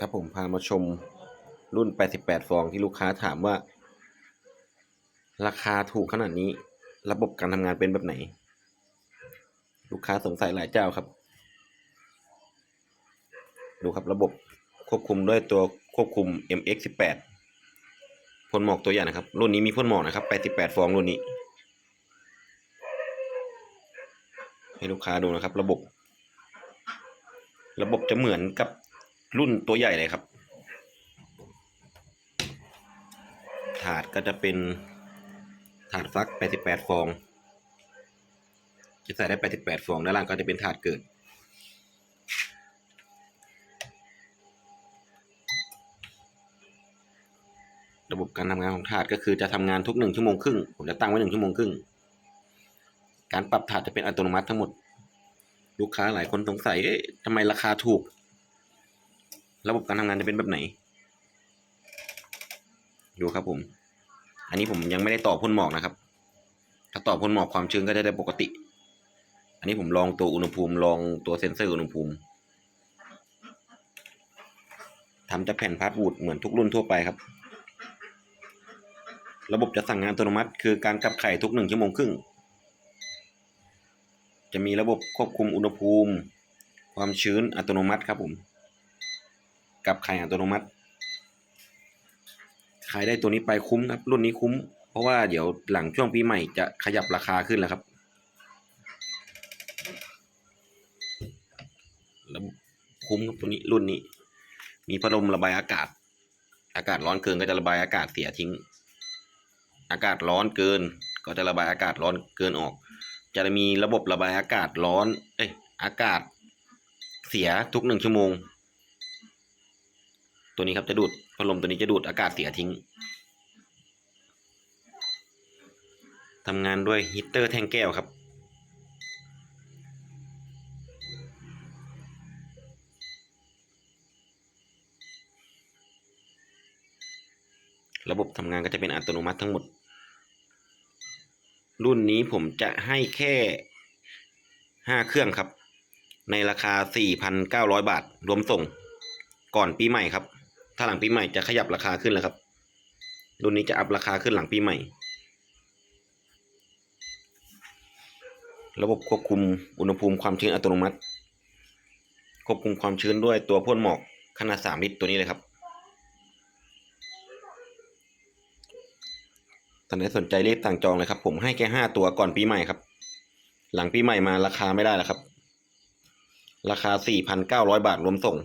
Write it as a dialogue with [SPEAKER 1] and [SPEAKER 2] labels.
[SPEAKER 1] ครับผมพามาชมรุ่น 88 ฟองที่ลูกค้าถามว่า ราคาถูกขนาดนี้ ระบบการทำงานเป็นแบบไหน ลูกค้าสงสัยหลายเจ้าครับ ดูครับระบบควบคุมด้วยตัวควบคุม MX18 พ่นหมอกตัวอย่างนะครับ รุ่นนี้มีพ่นหมอกนะครับ 88 ฟองรุ่นนี้ ให้ลูกค้าดูนะครับ ระบบ ระบบจะเหมือนกับ รุ่นตัวใหญ่เลยครับ ถาดก็จะเป็นถาดฟัก 88 ฟอง จะใส่ได้ 88 ฟอง ด้านล่างก็จะเป็นถาดเกิด ระบบการทำงานของถาดก็คือจะทำงานทุกหนึ่งชั่วโมงครึ่ง ผมจะตั้งไว้หนึ่งชั่วโมงครึ่ง การปรับถาดจะเป็นอัตโนมัติทั้งหมด ลูกค้าหลายคนสงสัย เอ๊ะทำไมราคาถูก ระบบการทำงานจะเป็นแบบไหน ดูครับผม อันนี้ผมยังไม่ได้ต่อพ่นหมอกนะครับ ถ้าต่อพ่นหมอกความชื้นก็จะได้ปกติ อันนี้ผมลองตัวอุณหภูมิลองตัวเซ็นเซอร์อุณหภูมิทำจากแผ่นพาสวูดเหมือนทุกรุ่นทั่วไปครับ ระบบจะสั่งงานอัตโนมัติ คือการกลับไข่ทุกหนึ่งชั่วโมงครึ่ง จะมีระบบควบคุมอุณหภูมิ ความชื้นอัตโนมัติครับผม กับไข่อัตโนมัติขายได้ตัวนี้ไปคุ้มครับ รุ่นนี้คุ้ม เพราะว่าเดี๋ยวหลังช่วงปีใหม่จะขยับราคาขึ้นแล้วครับแล้วคุ้มครับตัวนี้รุ่นนี้ มีพัดลมระบายอากาศ อากาศร้อนเกินก็จะระบายอากาศเสียทิ้ง อากาศร้อนเกิน ก็จะระบายอากาศร้อนเกินออก จะมีระบบระบายอากาศร้อน เอ้ยอากาศเสียทุกหนึ่งชั่วโมง ตัวนี้ครับจะดูดพัดลมตัวนี้จะดูดอากาศเสียทิ้งทำงานด้วยฮีตเตอร์แท่งแก้วครับ ระบบทำงานก็จะเป็นอัตโนมัติทั้งหมด รุ่นนี้ผมจะให้แค่ห้าเครื่องครับ ในราคา 4,900 บาท รวมส่งก่อนปีใหม่ครับ ถ้าหลังปีใหม่จะขยับราคาขึ้นแล้วครับ รุ่นนี้จะอัพราคาขึ้นหลังปีใหม่ ระบบควบคุมอุณหภูมิความชื้นอัตโนมัติ ควบคุมความชื้นด้วยตัวพ่นหมอกขนาด 3 ลิตรตัวนี้เลยครับท่านใดสนใจรีบสั่งจองเลยครับ ผมให้แค่ห้าตัวก่อนปีใหม่ครับ หลังปีใหม่มาราคาไม่ได้แล้วครับ ราคา4,900บาทรวมส่ง